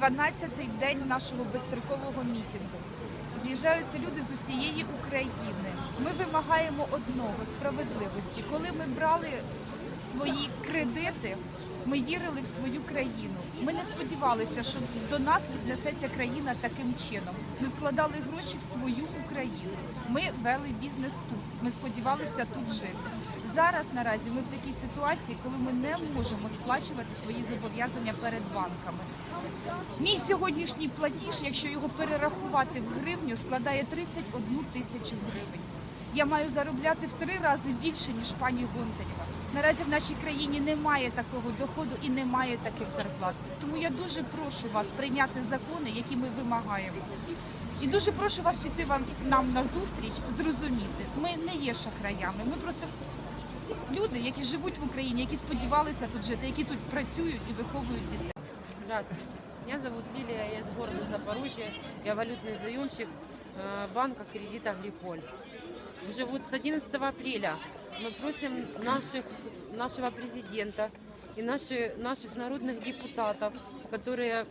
12-й день нашого безстрокового мітингу. З'їжджаються люди з усієї України. Ми вимагаємо одного справедливості. Коли ми брали свої кредити, ми вірили в свою країну. Ми не сподівалися, що до нас віднесеться країна таким чином. Ми вкладали гроші в свою Україну. Ми вели бізнес тут. Ми сподівалися тут жити. Зараз наразі ми в такій ситуації, коли ми не можемо сплачувати свої зобов'язання перед банками. Мій сьогоднішній платіж, якщо його перерахувати в гривню, складає 31 тисячу гривень. Я маю заробляти в три рази більше, ніж пані Гонтарєва. Наразі в нашій країні немає такого доходу і немає таких зарплат. Тому я дуже прошу вас прийняти закони, які ми вимагаємо. І дуже прошу вас піти вам нам на зустріч, зрозуміти. Ми не є шахраями. Ми просто люди, які живуть в Україні, які сподівалися тут жити, які тут працюють і виховують дітей. Здравствуйте. Меня зовут Лилия, я из города Запорожье. Я валютный заемщик э, банка «Кредит Агриполь». Уже вот с 11 апреля мы просим наших, нашего президента и наши, наших народных депутатов, которые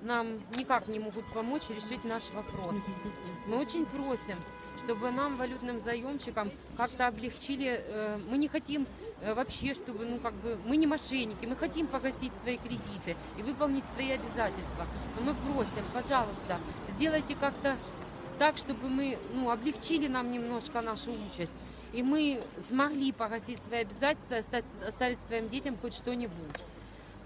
нам никак не могут помочь решить наш вопрос. Мы очень просим, чтобы нам, валютным заемщикам, как-то облегчили. э, Мы не хотим э, вообще, чтобы, ну, как бы, мы не мошенники, мы хотим погасить свои кредиты и выполнить свои обязательства. Но мы просим, пожалуйста, сделайте как-то так, чтобы мы, ну, облегчили нам немножко нашу участь. И мы смогли погасить свои обязательства и остать- оставить своим детям хоть что-нибудь.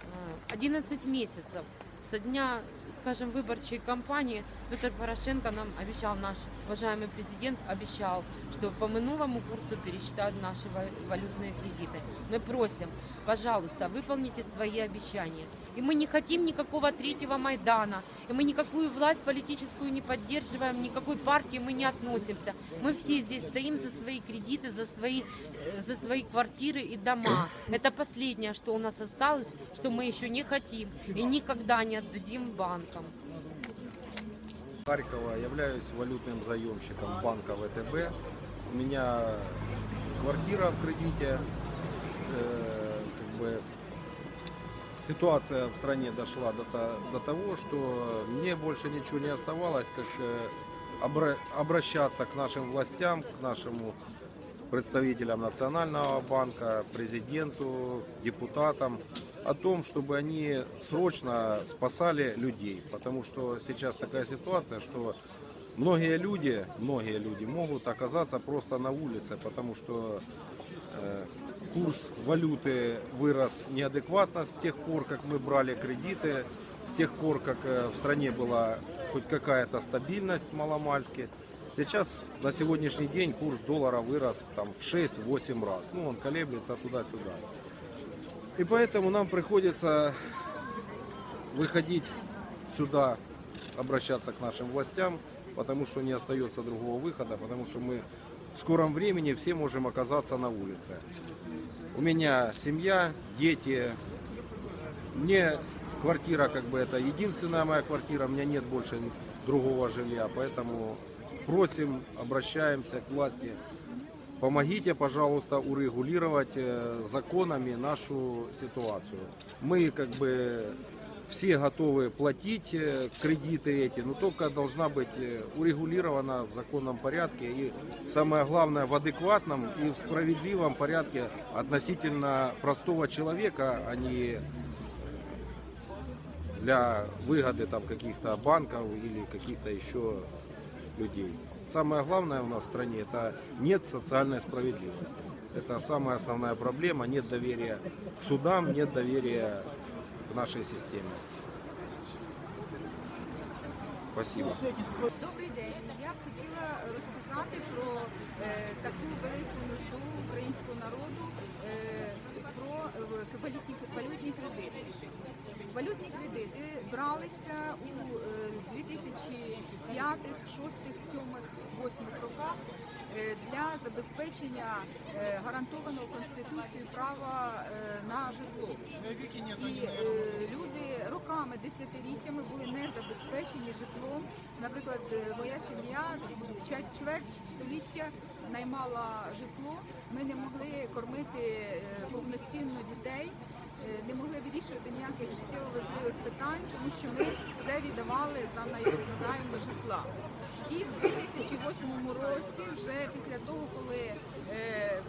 Э, 11 месяцев со дня, скажем, выборчей кампании Петр Порошенко нам обещал, наш уважаемый президент обещал, что по минулому курсу пересчитают наши ва- валютные кредиты. Мы просим, пожалуйста, выполните свои обещания. И мы не хотим никакого третьего Майдана, и мы никакую власть политическую не поддерживаем, никакой партии мы не относимся. Мы все здесь стоим за свои кредиты, за свои, э, за свои квартиры и дома. Это последнее, что у нас осталось, что мы еще не хотим и никогда не отдадим банкам. Харькова, являюсь валютным заемщиком банка ВТБ. У меня квартира в кредите. Э, как бы ситуация в стране дошла до, то- до того, что мне больше ничего не оставалось, как э, обра- обращаться к нашим властям, к нашему представителям Национального банка, президенту, депутатам о том, чтобы они срочно спасали людей. Потому что сейчас такая ситуация, что многие люди, многие люди могут оказаться просто на улице, потому что э, курс валюты вырос неадекватно с тех пор, как мы брали кредиты, с тех пор, как э, в стране была хоть какая-то стабильность маломальски. Сейчас на сегодняшний день курс доллара вырос там в 6-8 раз. Ну, он колеблется туда-сюда. И поэтому нам приходится выходить сюда, обращаться к нашим властям, потому что не остается другого выхода, потому что мы в скором времени все можем оказаться на улице. У меня семья, дети, мне квартира как бы это единственная моя квартира, у меня нет больше другого жилья, поэтому просим, обращаемся к власти, помогите, пожалуйста, урегулировать э, законами нашу ситуацию. Мы как бы все готовы платить э, кредиты эти, но только должна быть э, урегулирована в законном порядке и самое главное в адекватном и в справедливом порядке относительно простого человека, а не для выгоды там каких-то банков или каких-то еще людей. Самое главное у нас в стране это нет социальной справедливости. Это самая основная проблема. Нет доверия к судам, нет доверия к нашей системе. Спасибо. Добрий день. Я б хотіла розказати про е, таку велику нужду українського народу е, про е, валютні, валютні кредити. Валютні кредити бралися у 2005, 6, 7, 8 роках е, для забезпечення е, гарантованого Конституцією права е, на житло. І люди роками, десятиліттями були не забезпечені житлом. Наприклад, моя сім'я чверть- століття наймала житло. Ми не могли кормити повноцінно дітей. Не могли вирішувати ніяких життєво важливих питань, тому що ми все віддавали за най- житла. І в 2008 році, вже після того, коли е,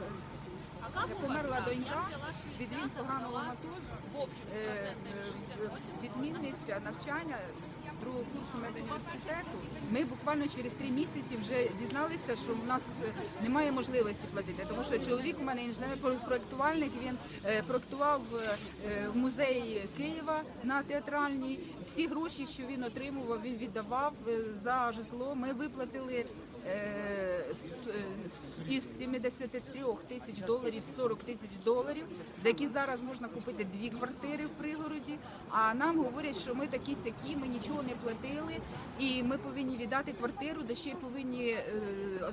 померла донька від він е, е, відмінниця навчання другого курсу медуніверситету. Ми буквально через три місяці вже дізналися, що в нас немає можливості платити, тому що чоловік у мене інженер-проектувальник, він проектував проєктував е, в музеї Києва на театральній. Всі гроші, що він отримував, він віддавав е, за житло. Ми виплатили е, е, із 73 тисяч доларів 40 тисяч доларів, за які зараз можна купити дві квартири в пригороді. А нам говорять, що ми такі сякі, ми нічого не платили, і ми повинні віддати квартиру, де ще повинні е,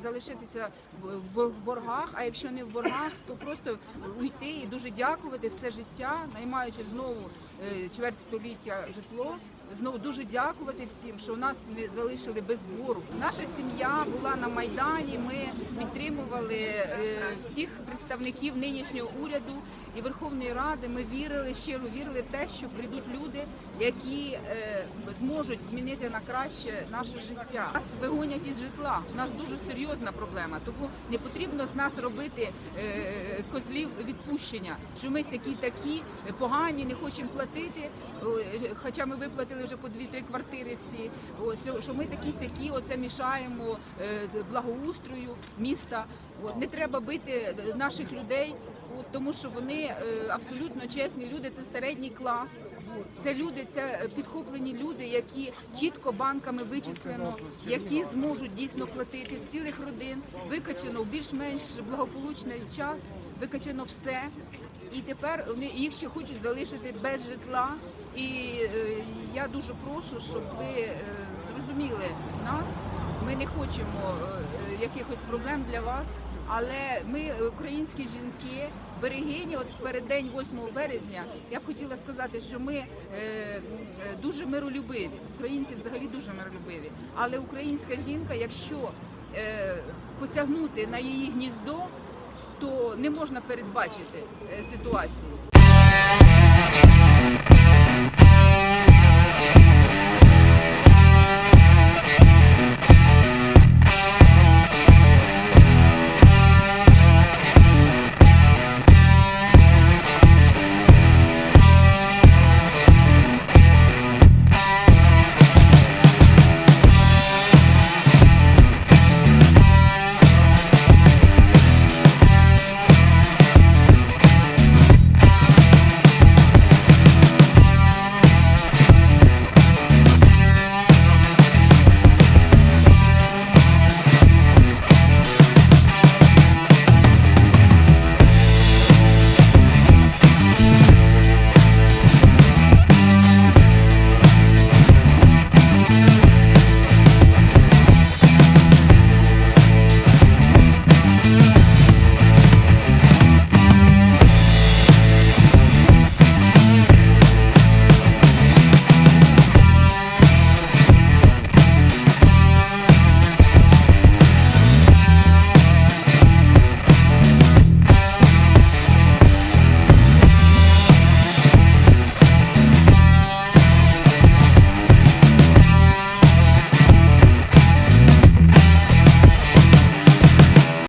залишитися в в боргах. А якщо не в боргах, то просто уйти і дуже дякувати все життя, наймаючи знову е, чверть століття житло. Знову дуже дякувати всім, що нас не залишили без бору. Наша сім'я була на майдані. Ми підтримували е, всіх представників нинішнього уряду і Верховної Ради. Ми вірили, щиро вірили в те, що прийдуть люди, які е, зможуть змінити на краще наше життя. Нас вигонять із житла. У нас дуже серйозна проблема. Тому не потрібно з нас робити е, козлів відпущення, що ми сякі такі погані, не хочемо платити. Хоча ми виплатили вже по дві-три квартири всі. От, що- ми такі сякі, оце мішаємо е, благоустрою міста. От, не треба бити наших людей, от, тому що вони е, абсолютно чесні люди. Це середній клас. Це люди, це е, підхоплені люди, які чітко банками вичислено, які зможуть дійсно платити з цілих родин. Викачено в більш-менш благополучний час, викачено все. І тепер вони їх ще хочуть залишити без житла. І е, я дуже прошу, щоб ви е, зрозуміли нас. Ми не хочемо е, якихось проблем для вас, але ми, українські жінки, берегині, от в переддень 8 березня, я б хотіла сказати, що ми е, е, дуже миролюбиві. Українці взагалі дуже миролюбиві. Але українська жінка, якщо е, посягнути на її гніздо, то не можна передбачити е, ситуацію.